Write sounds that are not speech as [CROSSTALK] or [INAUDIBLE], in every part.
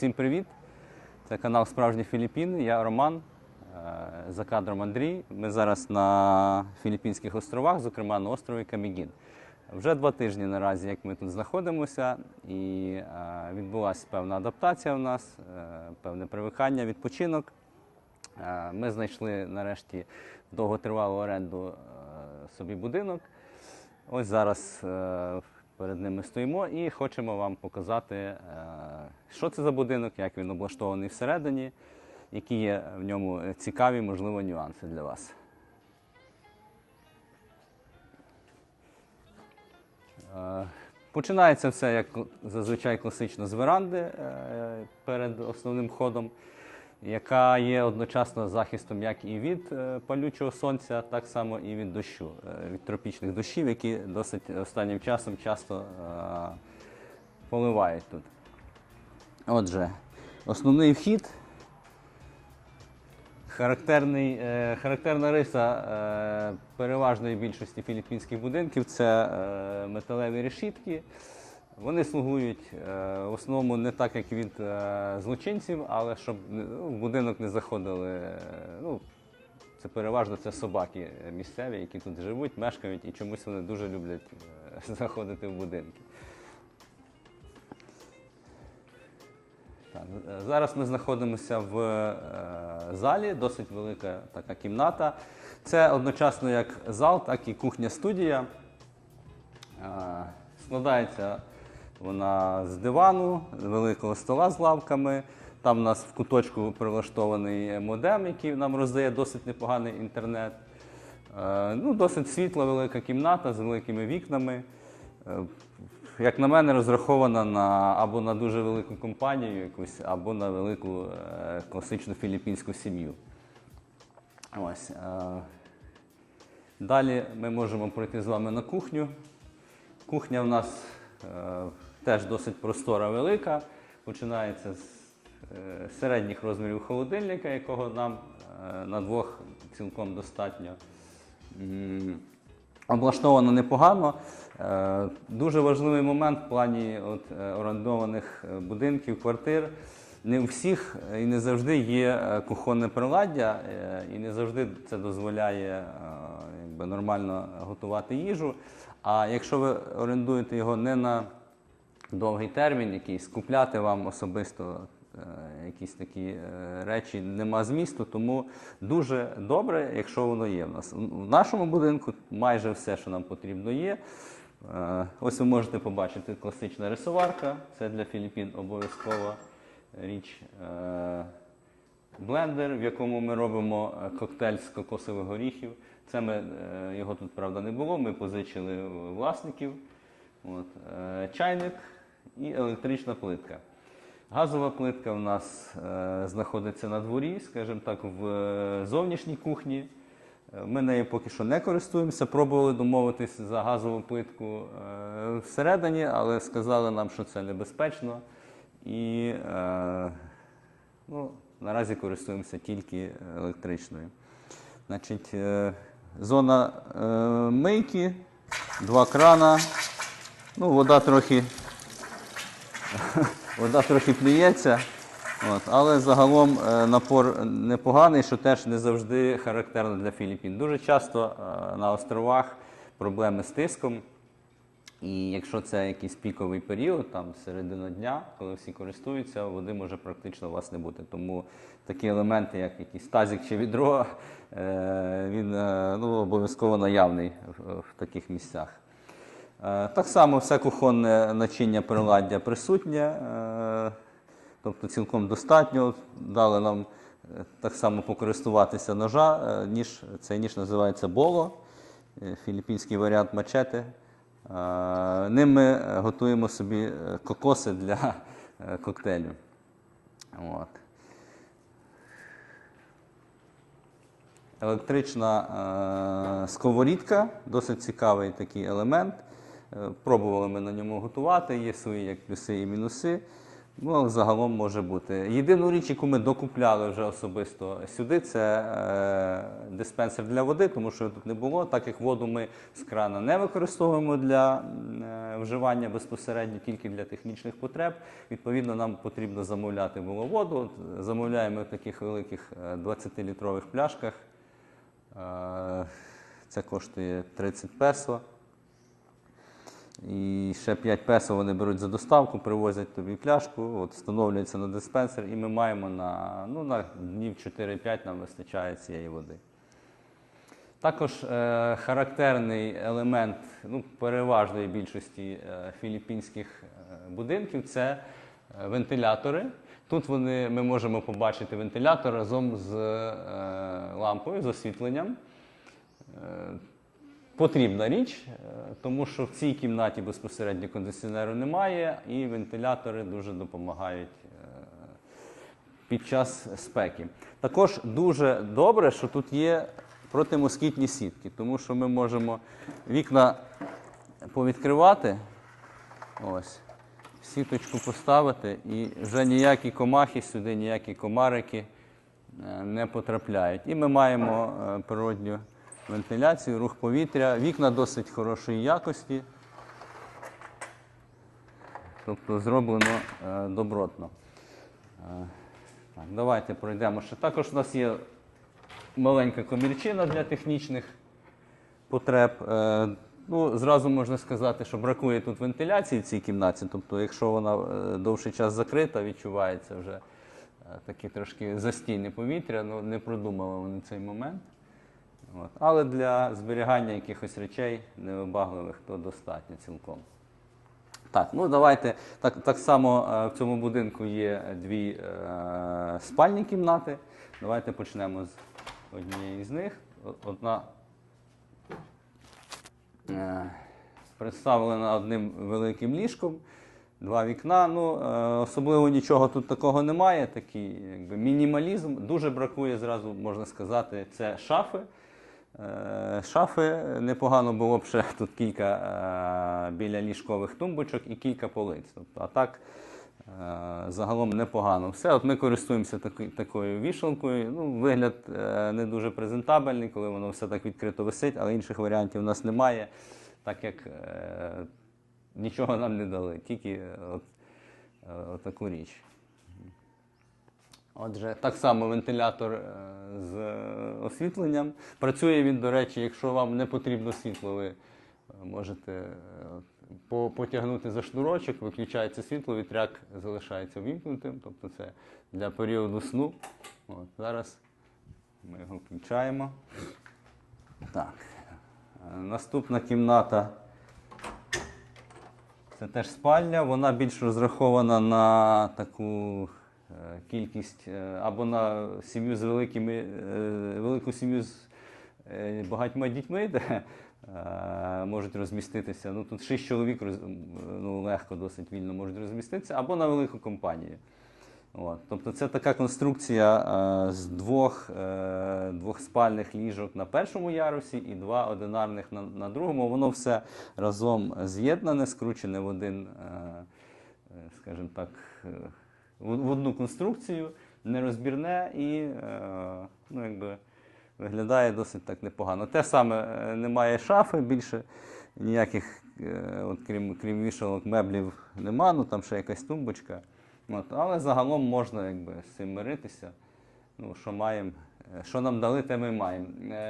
Всім привіт! Це канал Справжні Філіппіни. Я Роман, е, за кадром Андрій. Ми зараз на Філіппінських островах, зокрема на острові Камігін. Вже два тижні наразі, як ми тут знаходимося, і е, відбулася певна адаптація у нас, е, певне привикання, відпочинок. Ми знайшли нарешті довготривалу оренду собі будинок. Ось зараз перед ними стоїмо і хочемо вам показати, е, що це за будинок, як він облаштований всередині, які є в ньому цікаві, можливо, нюанси для вас. Е, Починається все як зазвичай класично з веранди е, перед основним ходом, яка є одночасно захистом як і від е, палючого сонця, так само і від дощу, е, від тропічних дощів, які досить останнім часом часто е, поливають тут. Отже, основний вхід. Характерна риса переважної більшості філіппінських будинків це металеві решітки. Вони слугують е, в основному не так, як від е, злочинців, але щоб ну, в будинок не заходили. е, ну, це переважно це собаки місцеві, які тут живуть, мешкають і чомусь вони дуже люблять [LAUGHS] заходити в будинки. Так, зараз ми знаходимося в залі, досить велика така кімната. Це одночасно як зал, так і кухня-студія. Складається вона з дивану, великого стола з лавками. Там у нас в куточку прилаштований модем, який нам роздає досить непоганий інтернет. Е, ну, досить світла велика кімната з великими вікнами. Е, як на мене, розрахована на або на дуже велику компанію якусь, або на велику е, класичну філіппінську сім'ю. Ось. Далі ми можемо пройти з вами на кухню. Кухня в нас теж досить простора, велика. Починається з е, середніх розмірів холодильника, якого нам е, на двох цілком достатньо. Облаштовано непогано. Е, Дуже важливий момент в плані от, орендованих будинків, квартир. Не у всіх і не завжди є кухонне приладдя, і не завжди це дозволяє якби, нормально готувати їжу. А якщо ви орендуєте його не на довгий термін, якийсь купляти вам особисто е, якісь такі е, речі нема змісту, тому дуже добре, якщо воно є в нас. В нашому будинку майже все, що нам потрібно, є. Е, Ось ви можете побачити класична рисоварка, це для Філіппін обов'язкова річ. Блендер, в якому ми робимо коктейль з кокосових горіхів. Це ми, його тут, правда, не було, ми позичили власників. От. Чайник і електрична плитка. Газова плитка у нас е, знаходиться на дворі, скажімо так, в е, зовнішній кухні. Е, Ми нею поки що не користуємося. Пробували домовитися за газову плитку е, всередині, але сказали нам, що це небезпечно. І е, ну, наразі користуємося тільки електричною. Значить, е, зона е, мийки, два крана. Ну, вода трохи Вода трохи плюється, от, але загалом е, напор непоганий, що теж не завжди характерно для Філіппін. Дуже часто е, на островах проблеми з тиском. І якщо це якийсь піковий період, там середина дня, коли всі користуються, води може практично у вас не бути. Тому такі елементи, як якийсь тазик чи відро, е, він ну, обов'язково наявний в таких місцях. Е, Так само все кухонне начиння приладдя присутнє, е, тобто цілком достатньо. Дали нам е, так само покористуватися ножа. Ніж, цей ніж називається боло, філіппінський варіант мачети. Ним ми готуємо собі кокоси для коктейлю. От. Електрична сковорідка, досить цікавий такий елемент. Е, Пробували ми на ньому готувати, є свої як плюси і мінуси. Ну, але загалом може бути. Єдину річ, яку ми докупляли вже особисто сюди, це е, диспенсер для води, тому що тут не було. Так як воду ми з крана не використовуємо для е, вживання безпосередньо, тільки для технічних потреб. Відповідно, нам потрібно замовляти було воду. Замовляємо в таких великих е, 20-літрових пляшках. Е, Це коштує 30 песо. І ще 5 песо вони беруть за доставку, привозять тобі пляшку, от, встановлюється на диспенсер, і ми маємо на, ну, на днів 4-5 нам вистачає цієї води. Також е, характерний елемент ну, переважної більшості е, філіппінських е, будинків це е, вентилятори. Тут вони, ми можемо побачити вентилятор разом з е, лампою, з освітленням. Потрібна річ, е, тому що в цій кімнаті безпосередньо кондиціонеру немає, і вентилятори дуже допомагають е, під час спеки. Також дуже добре, що тут є протимоскітні сітки, тому що ми можемо вікна повідкривати, ось, сіточку поставити, і вже ніякі комахи сюди, ніякі комарики е, не потрапляють. І ми маємо природню вентиляцію, рух повітря. Вікна досить хорошої якості. Тобто зроблено е, добротно. Е, Так, давайте пройдемо ще. Також у нас є маленька комірчина для технічних потреб. Е, Ну, зразу можна сказати, що бракує тут вентиляції в цій кімнаті. Тобто, якщо вона е, довший час закрита, відчувається вже е, таке трошки застійне повітря. Ну, не продумали вони цей момент. От. Але для зберігання якихось речей невибагливих то достатньо цілком. Так, ну давайте. Так, так само е, в цьому будинку є дві е, спальні кімнати. Давайте почнемо з однієї з них. Одна е, представлена одним великим ліжком, два вікна. Ну, е, особливо нічого тут такого немає. Такий якби, мінімалізм. Дуже бракує зразу, можна сказати, це шафи. Е, Шафи непогано було б ще [LAUGHS] тут кілька е, біля ліжкових тумбочок і кілька полиць. Тобто, а так е, загалом непогано. Все, от ми користуємося такою вішалкою. Ну, вигляд не дуже презентабельний, коли воно все так відкрито висить, але інших варіантів у нас немає, так як нічого нам не дали, тільки от, от таку річ. Отже, так само вентилятор е, з е, освітленням. Працює він, до речі, якщо вам не потрібно світло, ви е, можете от, по- потягнути за шнурочок, виключається світло, вітряк залишається вімкнутим, тобто це для періоду сну. От, зараз ми його включаємо. Так. Наступна кімната. Це теж спальня, вона більш розрахована на таку кількість е, або на сім'ю з великими, е, велику сім'ю з е, багатьма дітьми, де е, можуть розміститися. Ну, тут шість чоловік ну, легко, досить вільно можуть розміститися, або на велику компанію. От. Тобто це така конструкція е, з двох, е, двох спальних ліжок на першому ярусі і два одинарних на, на другому. Воно все разом з'єднане, скручене в один, е, е, скажімо так, е, в, одну конструкцію, нерозбірне і е, ну, якби, виглядає досить так непогано. Те саме е, немає шафи, більше ніяких, е, от, крім, крім вішалок, меблів нема, ну там ще якась тумбочка. От, але загалом можна якби, з цим миритися. Ну, що маємо, що нам дали, те ми маємо.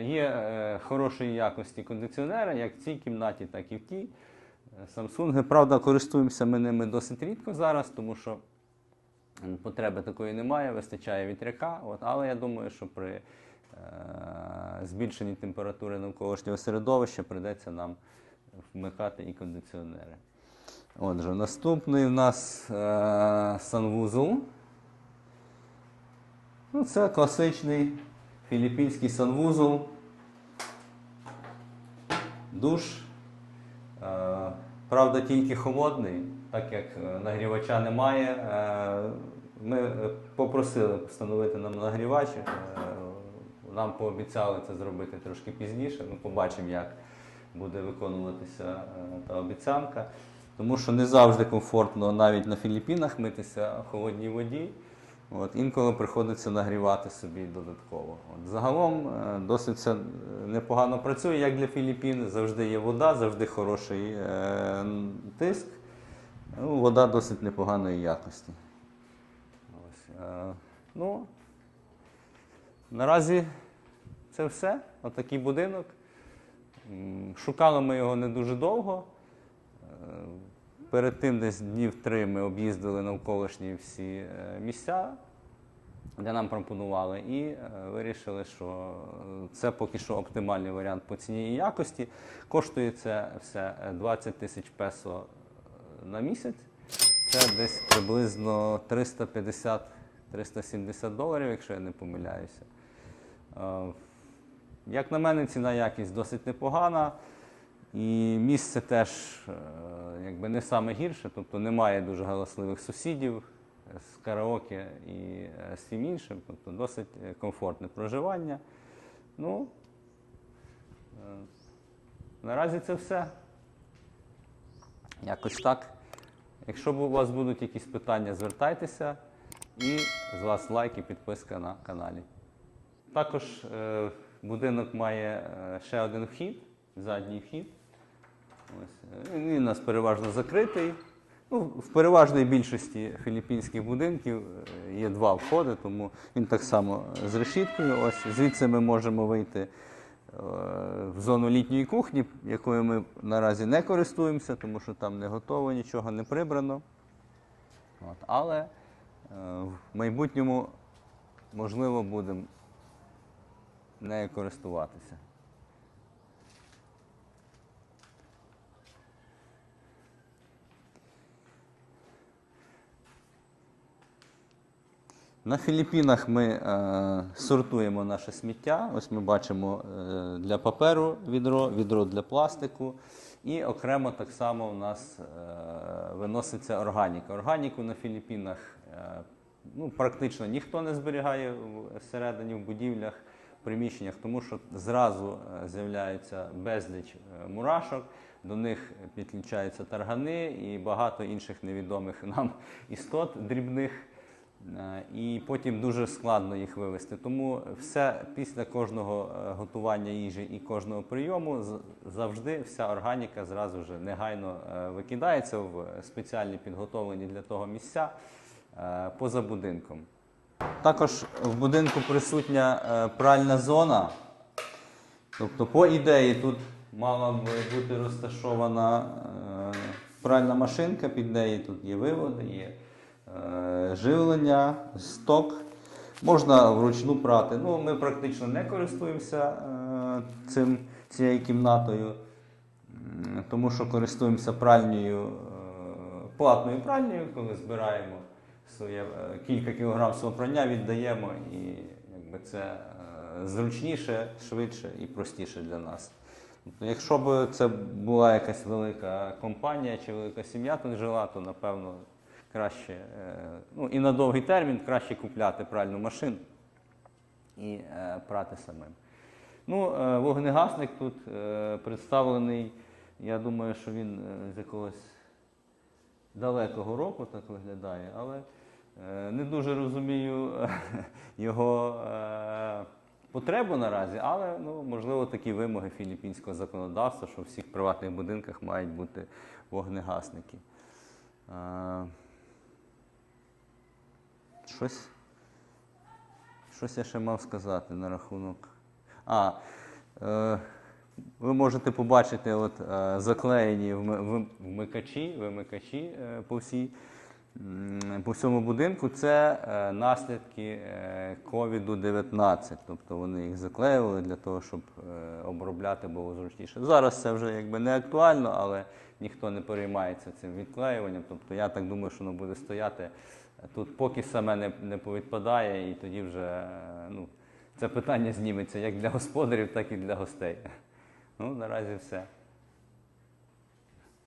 Є е, хорошої якості кондиціонери, як в цій кімнаті, так і в тій. Samsung. Правда, користуємося ми ними досить рідко зараз, тому що потреби такої немає, вистачає вітряка. От, але я думаю, що при е, збільшенні температури навколишнього середовища прийдеться нам вмикати і кондиціонери. Отже, наступний у нас е, санвузол. Ну, це класичний філіппінський санвузол. Душ. Е, правда, тільки холодний, так як е, нагрівача немає. Е, ми е, попросили встановити нам нагрівач. Нам пообіцяли це зробити трошки пізніше. Ми побачимо, як буде виконуватися та обіцянка. тому що не завжди комфортно навіть на Філіппінах митися в холодній воді. От, інколи приходиться нагрівати собі додатково. От, загалом досить це непогано працює, як для Філіппін. Завжди є вода, завжди хороший е, тиск. Ну, вода досить непоганої якості. Ось, е, ну, наразі це все. Отакий будинок. Шукали ми його не дуже довго. Е, Перед тим, десь днів три, ми об'їздили навколишні всі е, місця, де нам пропонували, і е, вирішили, що це поки що оптимальний варіант по ціні і якості. Коштує це все е, 20 тисяч песо на місяць. Це десь приблизно 350-370 доларів, якщо я не помиляюся. Е, Як на мене, ціна якість досить непогана. І місце теж е, якби не саме гірше, тобто немає дуже галасливих сусідів е, з караоке і з всім іншим, тобто досить комфортне проживання. Ну, наразі це все. Якось так. Якщо у вас будуть якісь питання, звертайтеся. І з вас лайк і підписка на каналі. Також е, будинок має е, ще один вхід, задній вхід. Ось. е, Він у нас переважно закритий. Ну, в переважній більшості філіппінських будинків є два входи, тому він так само з решіткою. Ось звідси ми можемо вийти в зону літньої кухні, якою ми наразі не користуємося, тому що там не готово, нічого не прибрано. От. Але е, в майбутньому, можливо, будемо нею користуватися. На Філіппінах ми е, сортуємо наше сміття. Ось ми бачимо е, для паперу відро, відро для пластику. І окремо так само у нас е, виноситься органіка. Органіку на Філіппінах е, ну, практично ніхто не зберігає всередині в будівлях, приміщеннях, тому що зразу е, з'являється безліч е, мурашок, до них підключаються таргани і багато інших невідомих [LAUGHS] нам істот дрібних. Е, І потім дуже складно їх вивести. Тому все після кожного е, готування їжі і кожного прийому завжди вся органіка зразу вже негайно е, викидається в спеціальні підготовлені для того місця поза будинком. Також в будинку присутня пральна зона. Тобто, по ідеї, тут мала б бути розташована пральна машинка, під нею тут є виводи, є живлення, сток. Можна вручну прати. Ну, ми практично не користуємося е, цим, цією кімнатою, тому що користуємося пральнею, е, платною пральнею, коли збираємо своє е, кілька кілограм свого прання, віддаємо і якби це е, зручніше, швидше і простіше для нас. Тобто, якщо б це була якась велика компанія чи велика сім'я тут жила, то напевно краще, е, ну і на довгий термін краще купляти пральну машину і е, прати самим. Ну, е, вогнегасник тут представлений. Я думаю, що він з якогось далекого року так виглядає, але не дуже розумію його потребу наразі, але ну, можливо такі вимоги філіппінського законодавства, що в всіх приватних будинках мають бути вогнегасники. Е, Щось, щось я ще мав сказати на рахунок. А, е, ви можете побачити от, е, заклеєні вмикачі, вимикачі е, по, всій, по всьому будинку. Це е, наслідки е, COVID-19. Тобто вони їх заклеювали для того, щоб е, обробляти було зручніше. Зараз це вже якби не актуально, але ніхто не переймається цим відклеюванням. Тобто я так думаю, що воно буде стояти тут, поки саме не, не повідпадає, і тоді вже е, ну, це питання зніметься як для господарів, так і для гостей. Ну, наразі все.